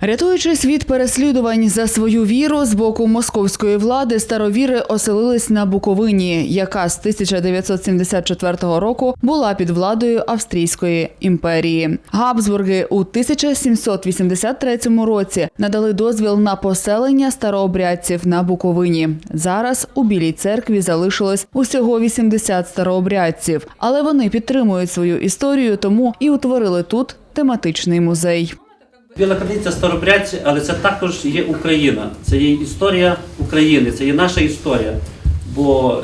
Рятуючись від переслідувань за свою віру з боку московської влади, старовіри оселились на Буковині, яка з 1974 року була під владою Австрійської імперії. Габсбурги у 1783 році надали дозвіл на поселення старообрядців на Буковині. Зараз у Білій церкві залишилось усього 80 старообрядців, але вони підтримують свою історію, тому і утворили тут тематичний музей. Біла криниця старобрядці, але це також є Україна. Це є історія України, це є наша історія. Бо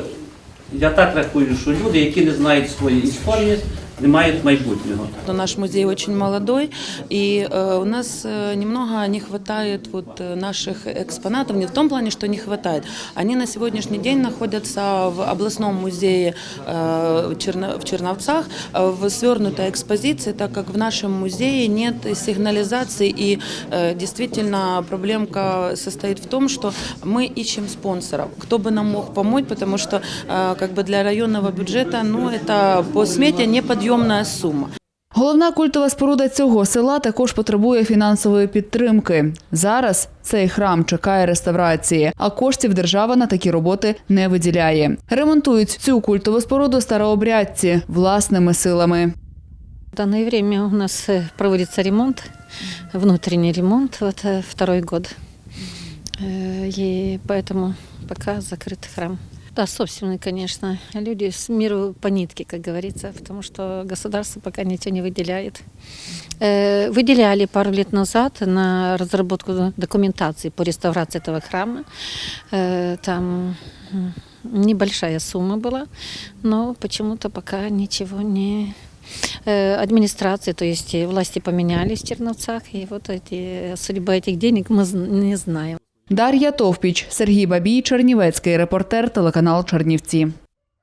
я так рахую, що люди, які не знають своєї історії, не мають майбутнього. Наш музей очень молодой, и у нас немного не хватает вот наших экспонатов, не в том плане, что не хватает. Они на сегодняшний день находятся в областном музее в Черно- в Черновцах в свернутой экспозиции, так как в нашем музее нет сигнализации, и э, действительно проблемка состоит в том, что мы ищем спонсоров, кто бы нам мог помочь, потому что э, как бы для районного бюджета, ну, это по смете неподъемная сумма. Головна культова споруда цього села також потребує фінансової підтримки. Зараз цей храм чекає реставрації, а коштів держава на такі роботи не виділяє. Ремонтують цю культову споруду старообрядці власними силами. В данное время у нас э, проводится ремонт, внутренний ремонт, вот э, второй год. Э, И поэтому пока закрыт храм. Да, собственный, конечно. Люди с миру по нитке, как говорится, потому что государство пока ничего не выделяет. Э, Выделяли пару лет назад на разработку документации по реставрации этого храма. Э, Там небольшая сумма была, но почему-то пока ничего не э, администрации, то есть власти поменялись в Черновцах, и вот эти, судьба этих денег мы не знаем. Дар'я Товпіч, Сергій Бабій, Чернівецький репортер, телеканал Чернівці.